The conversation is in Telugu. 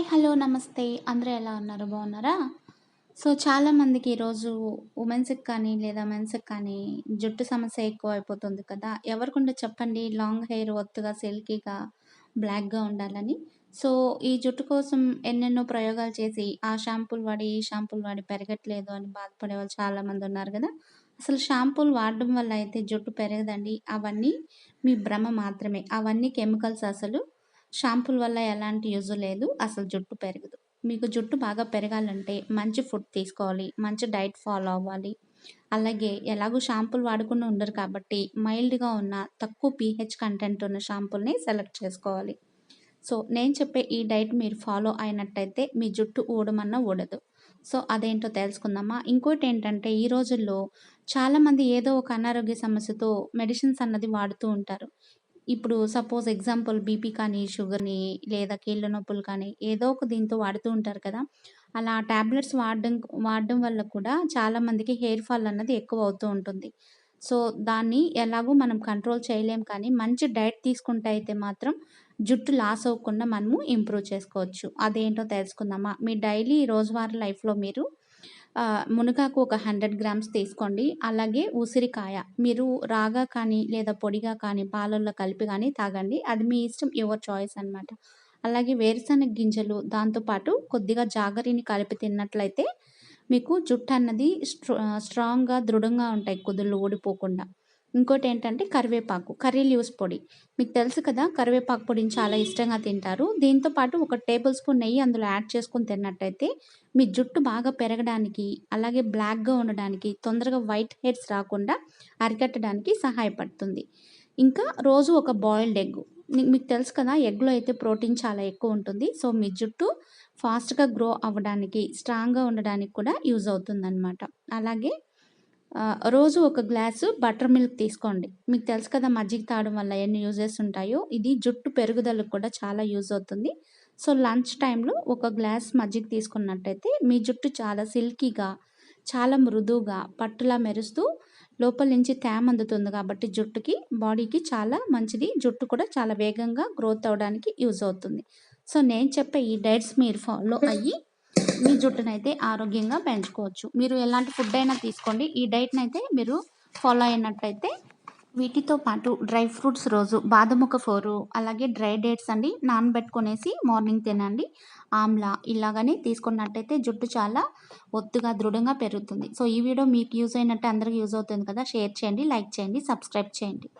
హాయ్ హలో నమస్తే. అందరూ ఎలా ఉన్నారు? బాగున్నారా? సో చాలామందికి ఈరోజు ఉమెన్స్కి కానీ లేదా మెన్స్కి కానీ జుట్టు సమస్య ఎక్కువ అయిపోతుంది కదా ఎవరికుండా చెప్పండి? లాంగ్ హెయిర్ ఒత్తుగా సిల్కీగా బ్లాక్గా ఉండాలని. సో ఈ జుట్టు కోసం ఎన్నెన్నో ప్రయోగాలు చేసి ఆ షాంపూలు వాడి ఈ షాంపూలు వాడి పెరగట్లేదు అని బాధపడే వాళ్ళు చాలామంది ఉన్నారు కదా. అసలు షాంపూలు వాడడం వల్ల అయితే జుట్టు పెరగదండి. అవన్నీ మీ భ్రమ మాత్రమే. అవన్నీ కెమికల్స్ అసలు. షాంపూల వల్ల ఎలాంటి యూజ్ లేదు అసలు జుట్టు పెరగదు. మీకు జుట్టు బాగా పెరగాలంటే మంచి ఫుడ్ తీసుకోవాలి మంచి డైట్ ఫాలో అవ్వాలి. అలాగే ఎలాగో షాంపూలు వాడకుండా ఉండరు కాబట్టి మైల్డ్గా ఉన్న తక్కువ పీహెచ్ కంటెంట్ ఉన్న షాంపూల్ని సెలెక్ట్ చేసుకోవాలి. సో నేను చెప్పే ఈ డైట్ మీరు ఫాలో అయినట్టయితే మీ జుట్టు ఊడమన్నా ఊడదు. సో అదేంటో తెలుసుకుందామా? ఇంకోటి ఏంటంటే ఈ రోజుల్లో చాలామంది ఏదో ఒక అనారోగ్య సమస్యతో మెడిసిన్స్ అన్నది వాడుతూ ఉంటారు. ఇప్పుడు సపోజ్ ఎగ్జాంపుల్ బీపీ కానీ షుగర్ని లేదా కీళ్ళ నొప్పులు కానీ ఏదో ఒక దీంతో వాడుతూ ఉంటారు కదా. అలా టాబ్లెట్స్ వాడడం వాడడం వల్ల కూడా చాలామందికి హెయిర్ ఫాల్ అన్నది ఎక్కువ అవుతూ ఉంటుంది. సో దాన్ని ఎలాగో మనం కంట్రోల్ చేయలేం కానీ మంచి డైట్ తీసుకుంటే అయితే మాత్రం జుట్టు లాస్ అవ్వకుండా మనము ఇంప్రూవ్ చేసుకోవచ్చు. అదేంటో తెలుసుకుందామా? మీ డైలీ రోజువారీ లైఫ్లో మీరు మునగాకు ఒక హండ్రెడ్ గ్రామ్స్ తీసుకోండి. అలాగే ఉసిరికాయ. మీరు రాగా కానీ లేదా పొడిగా కానీ పాలల్లో కలిపి కానీ తాగండి. అది మీ ఇష్టం యువర్ చాయిస్ అనమాట అలాగే వేరుశనగ గింజలు దాంతోపాటు కొద్దిగా జాగరిని కలిపి తిన్నట్లయితే మీకు జుట్టు అన్నది స్ట్రాంగ్గా దృఢంగా ఉంటాయి. కుదుళ్ళు ఊడిపోకుండా. ఇంకోటి ఏంటంటే కరివేపాకు కర్రీ లీవ్స్ పొడి. మీకు తెలుసు కదా కరివేపాకు పొడిని చాలా ఇష్టంగా తింటారు. దీంతో పాటు ఒక టేబుల్ స్పూన్ నెయ్యి అందులో యాడ్ చేసుకుని తిన్నట్టయితే మీ జుట్టు బాగా పెరగడానికి అలాగే బ్లాక్గా ఉండడానికి తొందరగా వైట్ హెయిర్స్ రాకుండా అరికట్టడానికి సహాయపడుతుంది. ఇంకా రోజు ఒక బాయిల్డ్ ఎగ్. మీకు తెలుసు కదా ఎగ్లో అయితే ప్రోటీన్ చాలా ఎక్కువ ఉంటుంది. సో మీ జుట్టు ఫాస్ట్గా గ్రో అవ్వడానికి స్ట్రాంగ్గా ఉండడానికి కూడా యూజ్ అవుతుందన్నమాట. అలాగే రోజు ఒక గ్లాసు బటర్ మిల్క్ తీసుకోండి. మీకు తెలుసు కదా మజ్జిగ తాగడం వల్ల ఎన్ని యూజెస్ ఉంటాయో? ఇది జుట్టు పెరుగుదలకు కూడా చాలా యూజ్ అవుతుంది. సో లంచ్ టైంలో ఒక గ్లాస్ మజ్జిగ తీసుకున్నట్టయితే మీ జుట్టు చాలా సిల్కీగా చాలా మృదువుగా పట్టులా మెరుస్తూ లోపల నుంచి తేమ అందుతుంది కాబట్టి జుట్టుకి బాడీకి చాలా మంచిది. జుట్టు కూడా చాలా వేగంగా గ్రోత్ అవడానికి యూజ్ అవుతుంది. సో నేను చెప్పే ఈ డైట్స్ మీరు ఫాలో అయ్యి మీ జుట్టునైతే ఆరోగ్యంగా పెంచుకోవచ్చు. మీరు ఎలాంటి ఫుడ్ అయినా తీసుకోండి. ఈ డైట్ని అయితే మీరు ఫాలో అయినట్టయితే వీటితో పాటు డ్రై ఫ్రూట్స్ రోజు బాదం ఒక ఫోరు అలాగే డ్రై డేట్స్ అండి నానబెట్టుకునేసి మార్నింగ్ తినండి. ఆమ్లా ఇలాగని తీసుకున్నట్టయితే జుట్టు చాలా ఒత్తుగా దృఢంగా పెరుగుతుంది. సో ఈ వీడియో మీకు యూజ్ అయినట్టు అందరికీ యూజ్ అవుతుంది కదా షేర్ చేయండి లైక్ చేయండి సబ్స్క్రైబ్ చేయండి.